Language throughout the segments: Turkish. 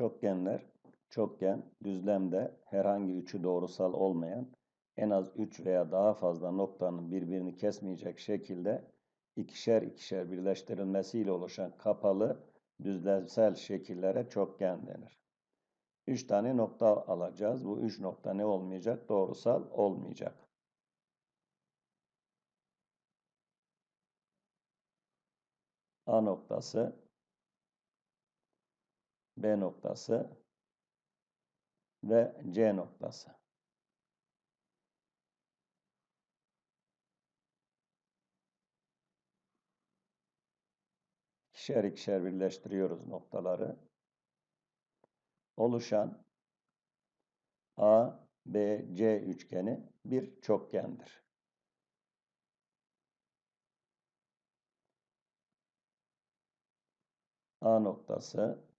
Çokgenler, çokgen, düzlemde herhangi üçü doğrusal olmayan en az 3 veya daha fazla noktanın birbirini kesmeyecek şekilde ikişer ikişer birleştirilmesiyle oluşan kapalı düzlemsel şekillere çokgen denir. 3 tane nokta alacağız. Bu 3 nokta ne olmayacak? Doğrusal olmayacak. A noktası, B noktası ve C noktası. İkişer ikişer birleştiriyoruz noktaları. Oluşan A, B, C üçgeni bir çokgendir. A noktası,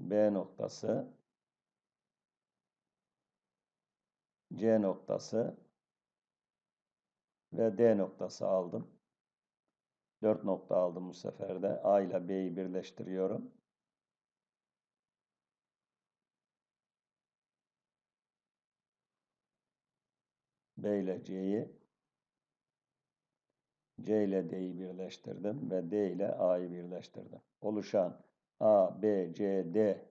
B noktası, C noktası ve D noktası aldım. 4 nokta aldım bu sefer de. A ile B'yi birleştiriyorum. B ile C'yi C ile D'yi birleştirdim ve D ile A'yı birleştirdim. Oluşan A, B, C, D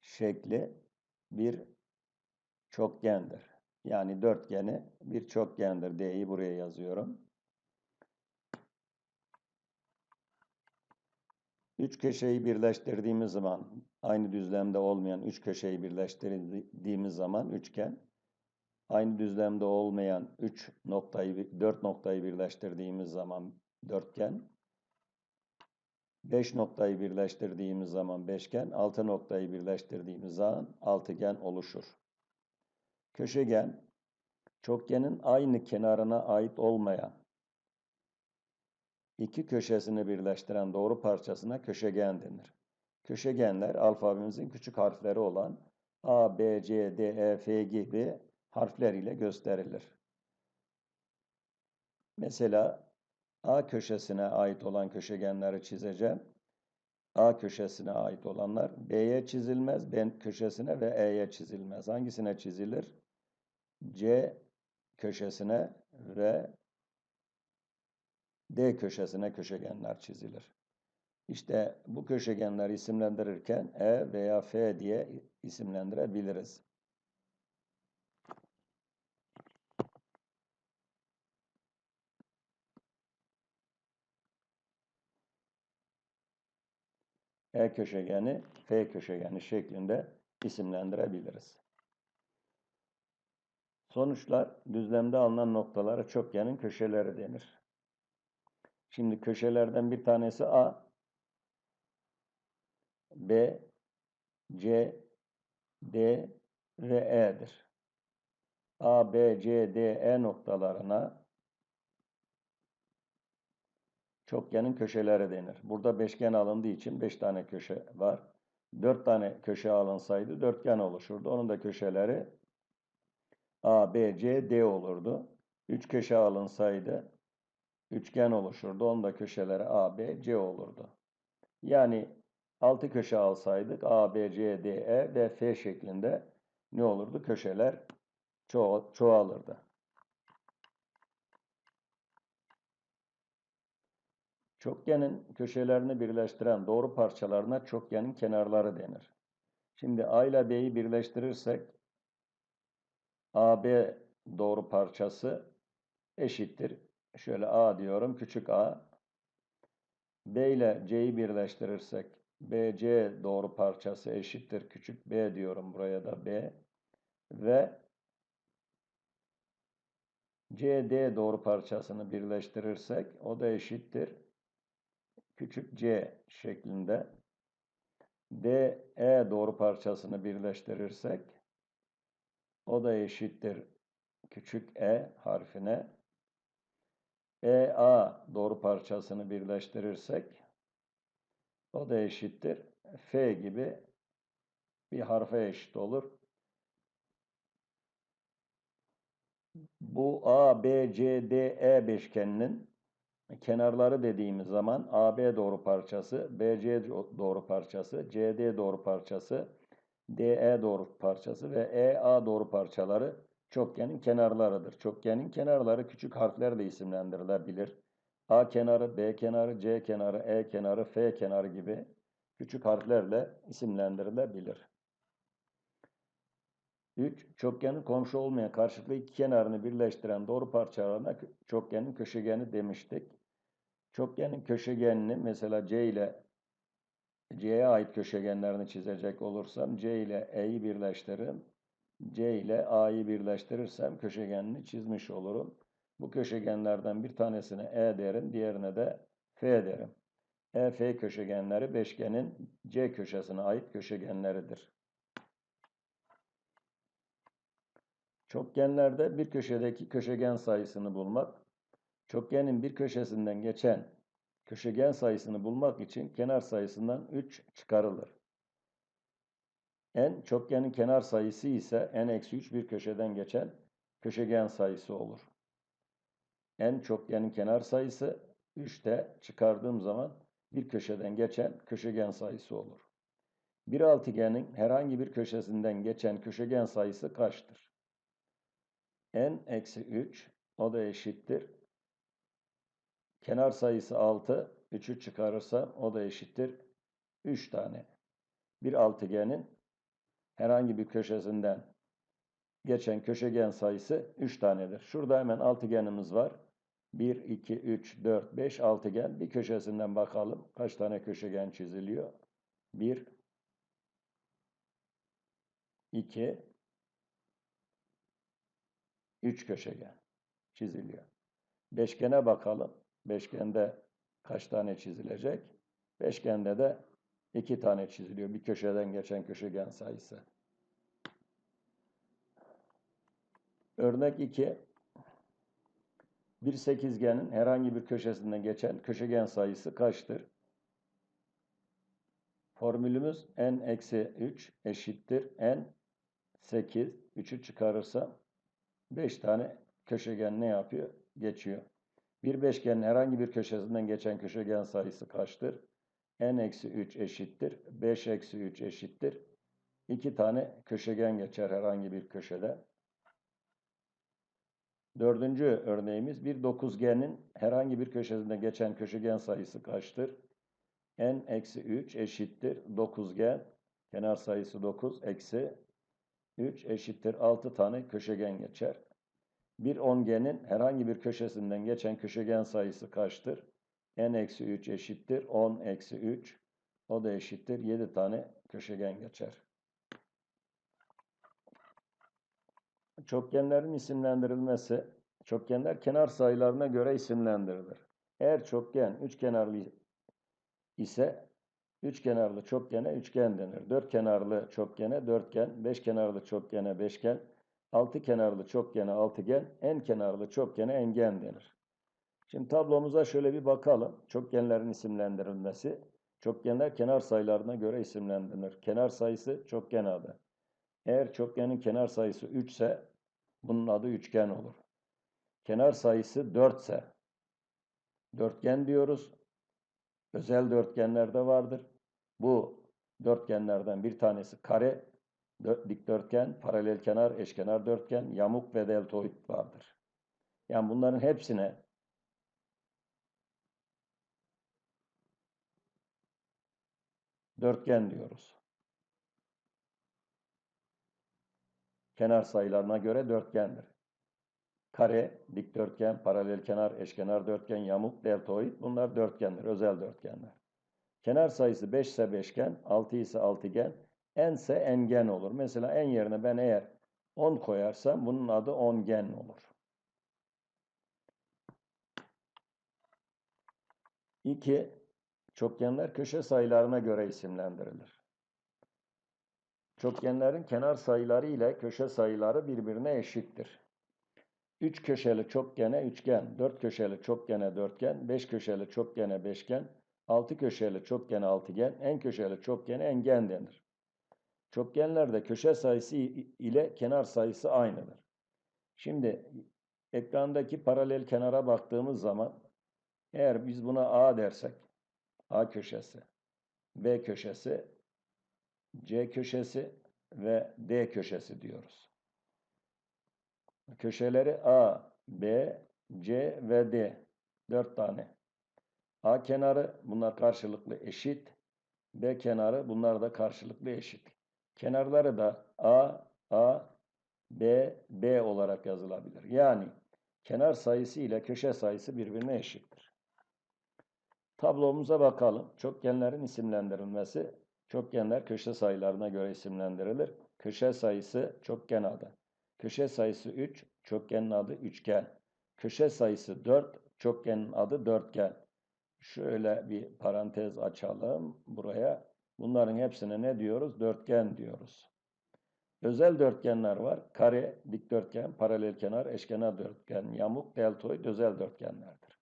şekli bir çokgendir. Yani dörtgeni bir çokgendir. D'yi buraya yazıyorum. Üç köşeyi birleştirdiğimiz zaman aynı düzlemde olmayan üç köşeyi birleştirdiğimiz zaman üçgen aynı düzlemde olmayan 3 noktayı 4 noktayı birleştirdiğimiz zaman dörtgen 5 noktayı birleştirdiğimiz zaman beşgen 6 noktayı birleştirdiğimiz zaman altıgen oluşur. Köşegen çokgenin aynı kenarına ait olmayan iki köşesini birleştiren doğru parçasına köşegen denir. Köşegenler alfabemizin küçük harfleri olan A, B, C, D, E, F gibi harfler ile gösterilir. Mesela A köşesine ait olan köşegenleri çizeceğim. A köşesine ait olanlar B'ye çizilmez, B köşesine ve E'ye çizilmez. Hangisine çizilir? C köşesine ve D köşesine köşegenler çizilir. İşte bu köşegenleri isimlendirirken E veya F diye isimlendirebiliriz. E köşegeni, F köşegeni şeklinde isimlendirebiliriz. Sonuçlar düzlemde alınan noktalara çokgenin köşeleri denir. Şimdi köşelerden bir tanesi A, B, C, D ve E'dir. A, B, C, D, E noktalarına çokgenin köşeleri denir. Burada beşgen alındığı için 5 tane köşe var. 4 tane köşe alınsaydı dörtgen oluşurdu. Onun da köşeleri A, B, C, D olurdu. 3 köşe alınsaydı üçgen oluşurdu. Onun da köşeleri A, B, C olurdu. Yani 6 köşe alsaydık A, B, C, D, E ve F şeklinde ne olurdu? Köşeler ço çoğalırdı. Çokgenin köşelerini birleştiren doğru parçalarına çokgenin kenarları denir. Şimdi A ile B'yi birleştirirsek AB doğru parçası eşittir. Şöyle A diyorum, küçük a. B ile C'yi birleştirirsek BC doğru parçası eşittir. Küçük b diyorum buraya da b. Ve CD doğru parçasını birleştirirsek o da eşittir küçük c şeklinde DE doğru parçasını birleştirirsek o da eşittir küçük e harfine EA doğru parçasını birleştirirsek o da eşittir F gibi bir harfe eşit olur. Bu A, B, C, D, E beşgeninin kenarları dediğimiz zaman AB doğru parçası, BC doğru parçası, CD doğru parçası, DE doğru parçası ve EA doğru parçaları çokgenin kenarlarıdır. Çokgenin kenarları küçük harflerle isimlendirilebilir. A kenarı, B kenarı, C kenarı, E kenarı, F kenarı gibi küçük harflerle isimlendirilebilir. 3. Çokgenin komşu olmayan karşılıklı iki kenarını birleştiren doğru parçalarına çokgenin köşegeni demiştik. Çokgenin köşegenini mesela C ile C'ye ait köşegenlerini çizecek olursam C ile E'yi birleştiririm. C ile A'yı birleştirirsem köşegenini çizmiş olurum. Bu köşegenlerden bir tanesine E derim, diğerine de F derim. E, F köşegenleri beşgenin C köşesine ait köşegenleridir. Çokgenlerde bir köşedeki köşegen sayısını bulmak, çokgenin bir köşesinden geçen köşegen sayısını bulmak için kenar sayısından 3 çıkarılır. En çokgenin kenar sayısı ise n-3 bir köşeden geçen köşegen sayısı olur. En çokgenin kenar sayısı 3'te çıkardığım zaman bir köşeden geçen köşegen sayısı olur. Bir altıgenin herhangi bir köşesinden geçen köşegen sayısı kaçtır? n-3 o da eşittir. Kenar sayısı 6. 3'ü çıkarırsam o da eşittir. 3 tane. Bir altıgenin herhangi bir köşesinden geçen köşegen sayısı 3 tanedir. Şurada hemen altıgenimiz var. 1, 2, 3, 4, 5 altıgen. Bir köşesinden bakalım kaç tane köşegen çiziliyor. 1, 2, 3 köşegen çiziliyor. Beşgene bakalım. Beşgende kaç tane çizilecek? Beşgende de 2 tane çiziliyor. Bir köşeden geçen köşegen sayısı. Örnek 2. Bir sekizgenin herhangi bir köşesinden geçen köşegen sayısı kaçtır? Formülümüz n-3 eşittir n 8. 3'ü çıkarırsam 5 tane köşegen ne yapıyor? Geçiyor. Bir beşgenin herhangi bir köşesinden geçen köşegen sayısı kaçtır? n-3 eşittir. 5-3 eşittir. 2 tane köşegen geçer herhangi bir köşede. Dördüncü örneğimiz bir dokuzgenin herhangi bir köşesinde geçen köşegen sayısı kaçtır? n-3 eşittir. Dokuzgen kenar sayısı 9 eksi 3 eşittir 6 tane köşegen geçer. Bir ongenin herhangi bir köşesinden geçen köşegen sayısı kaçtır? n-3 eşittir 10 eksi 3. O da eşittir 7 tane köşegen geçer. Çokgenlerin isimlendirilmesi, çokgenler kenar sayılarına göre isimlendirilir. Eğer çokgen üç kenarlı ise üç kenarlı çokgene üçgen denir. Dört kenarlı çokgene dörtgen, beş kenarlı çokgene beşgen, altı kenarlı çokgene altıgen, en kenarlı çokgene engen denir. Şimdi tablomuza şöyle bir bakalım. Çokgenlerin isimlendirilmesi. Çokgenler kenar sayılarına göre isimlendirilir. Kenar sayısı çokgen adı. Eğer çokgenin kenar sayısı 3 ise bunun adı üçgen olur. Kenar sayısı 4 ise dörtgen diyoruz. Özel dörtgenler de vardır. Bu dörtgenlerden bir tanesi kare, dikdörtgen, paralel kenar, eşkenar dörtgen, yamuk ve deltoid vardır. Yani bunların hepsine dörtgen diyoruz. kenar sayılarına göre dörtgendir. Kare, dikdörtgen, paralel kenar, eşkenar dörtgen, yamuk, deltoid bunlar dörtgenler, özel dörtgenler. Kenar sayısı 5 ise beşgen, 6 ise altıgen, en ise engen olur. Mesela en yerine ben eğer 10 koyarsam bunun adı ongen olur. İki, çokgenler köşe sayılarına göre isimlendirilir. Çokgenlerin kenar sayıları ile köşe sayıları birbirine eşittir. 3 köşeli çokgene üçgen, 4 köşeli çokgene dörtgen, 5 köşeli çokgene beşgen, 6 köşeli çokgene altıgen, en köşeli çokgene engen denir. Çokgenlerde köşe sayısı ile kenar sayısı aynıdır. Şimdi ekrandaki paralel kenara baktığımız zaman Eğer biz buna A dersek, A köşesi, B köşesi, C köşesi ve D köşesi diyoruz. Köşeleri A, B, C ve D. Dört tane. A kenarı bunlar karşılıklı eşit. B kenarı bunlar da karşılıklı eşit. Kenarları da A, A, B, B olarak yazılabilir. Yani kenar sayısı ile köşe sayısı birbirine eşittir. Tablomuza bakalım. Çokgenlerin isimlendirilmesi. Çokgenler köşe sayılarına göre isimlendirilir. Köşe sayısı çokgen adı. Köşe sayısı 3, çokgenin adı üçgen. Köşe sayısı 4, çokgenin adı dörtgen. Şöyle bir parantez açalım buraya. Bunların hepsine ne diyoruz? Dörtgen diyoruz. Özel dörtgenler var. Kare, dikdörtgen, paralel kenar, eşkenar dörtgen, yamuk, deltoid özel dörtgenlerdir.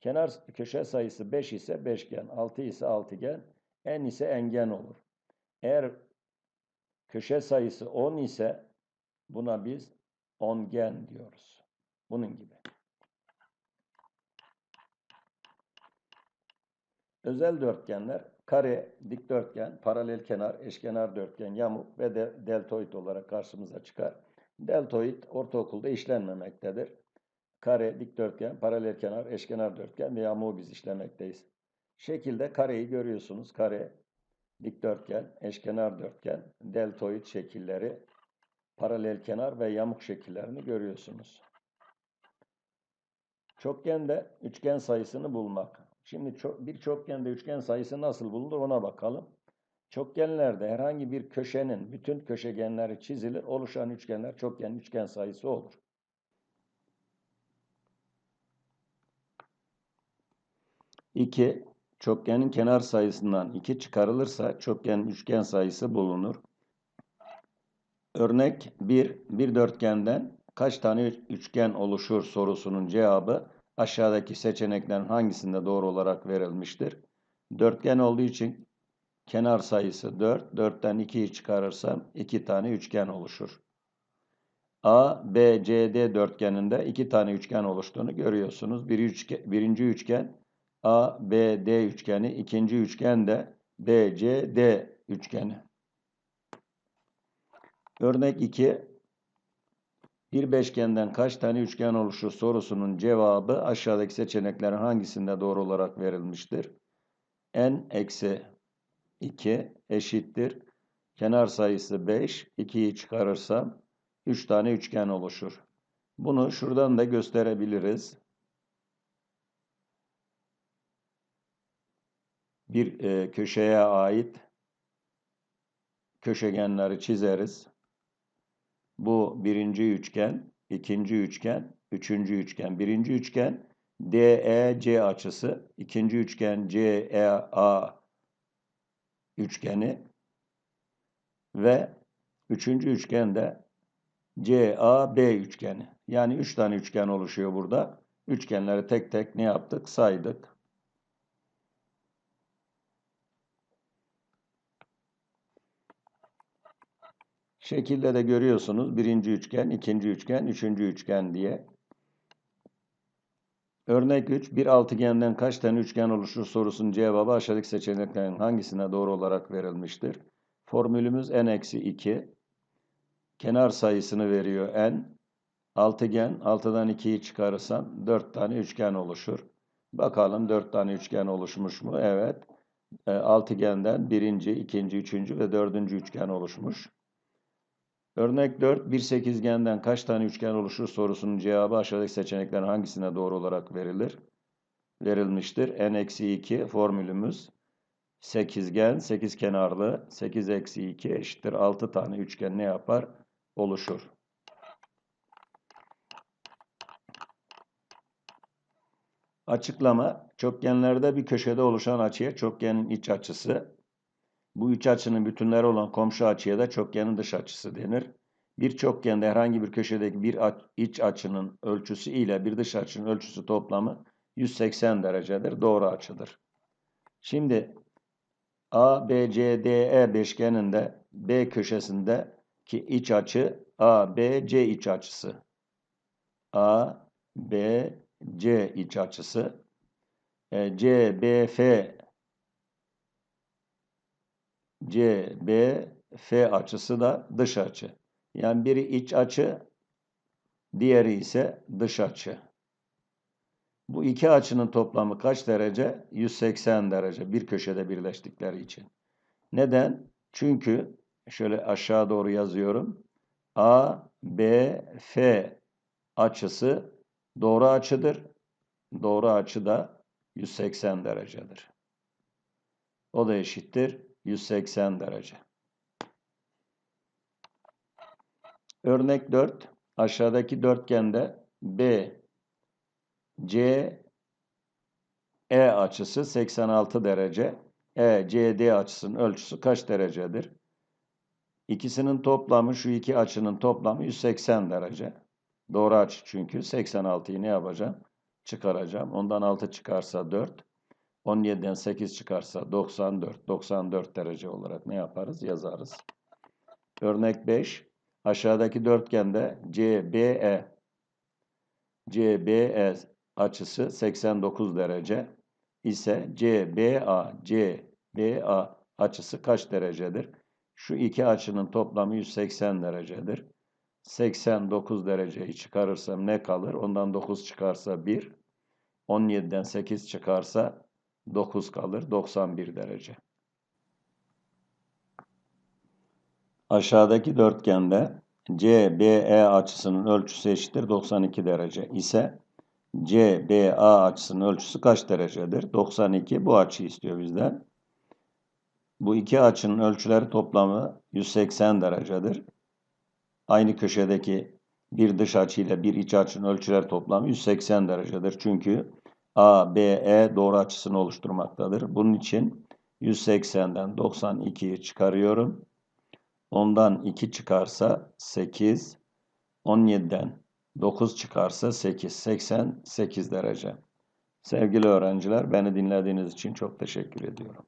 Kenar köşe sayısı 5 ise beşgen, 6 ise altıgen, en ise engen olur. Eğer köşe sayısı 10 ise buna biz ongen diyoruz. Bunun gibi. Özel dörtgenler kare, dikdörtgen, paralel kenar, eşkenar dörtgen, yamuk ve de deltoid olarak karşımıza çıkar. Deltoid ortaokulda işlenmemektedir. Kare, dikdörtgen, paralel kenar, eşkenar dörtgen ve yamuğu biz işlemekteyiz. Şekilde kareyi görüyorsunuz. Kare, dikdörtgen, eşkenar dörtgen, deltoid şekilleri, paralel kenar ve yamuk şekillerini görüyorsunuz. Çokgende üçgen sayısını bulmak. Şimdi çok, bir çokgende üçgen sayısı nasıl bulunur ona bakalım. Çokgenlerde herhangi bir köşenin bütün köşegenleri çizilir. Oluşan üçgenler çokgen üçgen sayısı olur. İki, çokgenin kenar sayısından 2 çıkarılırsa çokgenin üçgen sayısı bulunur. Örnek 1, bir dörtgenden kaç tane üçgen oluşur sorusunun cevabı aşağıdaki seçeneklerin hangisinde doğru olarak verilmiştir? Dörtgen olduğu için kenar sayısı 4. 4'ten 2'yi çıkarırsam 2 tane üçgen oluşur. A, B, C, D dörtgeninde 2 tane üçgen oluştuğunu görüyorsunuz. Bir üçgen, birinci üçgen A, B, D üçgeni, ikinci üçgen de B, C, D üçgeni. Örnek 2. Bir beşgenden kaç tane üçgen oluşur sorusunun cevabı aşağıdaki seçeneklerin hangisinde doğru olarak verilmiştir? n eksi 2 eşittir. Kenar sayısı 5. 2'yi çıkarırsam 3 tane üçgen oluşur. Bunu şuradan da gösterebiliriz. Bir e, köşeye ait köşegenleri çizeriz. Bu birinci üçgen, ikinci üçgen, üçüncü üçgen. Birinci üçgen DEC açısı, ikinci üçgen CEA üçgeni ve üçüncü üçgen de CAB üçgeni. Yani üç tane üçgen oluşuyor burada. Üçgenleri tek tek ne yaptık? Saydık. Şekilde de görüyorsunuz birinci üçgen, ikinci üçgen, üçüncü üçgen diye. Örnek 3, bir altıgenden kaç tane üçgen oluşur sorusunun cevabı aşağıdaki seçeneklerin hangisine doğru olarak verilmiştir? Formülümüz n-2. Kenar sayısını veriyor n. Altıgen, 6'dan 2'yi çıkarırsan 4 tane üçgen oluşur. Bakalım 4 tane üçgen oluşmuş mu? Evet. E, altıgenden birinci, ikinci, üçüncü ve dördüncü üçgen oluşmuş. Örnek 4, bir sekizgenden kaç tane üçgen oluşur sorusunun cevabı aşağıdaki seçeneklerin hangisine doğru olarak verilir? Verilmiştir. n-2 formülümüz sekizgen, sekiz kenarlı, 8-2 eşittir 6 tane üçgen ne yapar? Oluşur. Açıklama, çokgenlerde bir köşede oluşan açıya çokgenin iç açısı, bu üç açının bütünleri olan komşu açıya da çokgenin dış açısı denir. Bir çokgende herhangi bir köşedeki bir iç açının ölçüsü ile bir dış açının ölçüsü toplamı 180 derecedir. Doğru açıdır. Şimdi A, B, C, D, E beşgeninde B köşesindeki iç açı A, B, C iç açısı. A, B, C iç açısı. E, CBF CBF açısı da dış açı. Yani biri iç açı, diğeri ise dış açı. Bu iki açının toplamı kaç derece? 180 derece. Bir köşede birleştikleri için. Neden? Çünkü şöyle aşağı doğru yazıyorum. A, B, F açısı doğru açıdır. Doğru açı da 180 derecedir. O da eşittir 180 derece. Örnek 4. Aşağıdaki dörtgende B, C, E açısı 86 derece. E, CD açısının ölçüsü kaç derecedir? İkisinin toplamı, şu iki açının toplamı 180 derece. Doğru açı çünkü. 86'yı ne yapacağım? Çıkaracağım. Ondan 6 çıkarsa 4. 17'den 8 çıkarsa 94. 94 derece olarak ne yaparız? Yazarız. Örnek 5. Aşağıdaki dörtgende CBE CBE açısı 89 derece ise CBA CBA açısı kaç derecedir? Şu iki açının toplamı 180 derecedir. 89 dereceyi çıkarırsam ne kalır? Ondan 9 çıkarsa 1. 17'den 8 çıkarsa 9 kalır. 91 derece. Aşağıdaki dörtgende CBE açısının ölçüsü eşittir 92 derece ise CBA açısının ölçüsü kaç derecedir? 92 bu açı istiyor bizden. Bu iki açının ölçüleri toplamı 180 derecedir. Aynı köşedeki bir dış açı ile bir iç açının ölçüleri toplamı 180 derecedir. Çünkü ABE doğru açısını oluşturmaktadır. Bunun için 180'den 92'yi çıkarıyorum. Ondan 2 çıkarsa 8, 17'den 9 çıkarsa 8, 88 derece. Sevgili öğrenciler, beni dinlediğiniz için çok teşekkür ediyorum.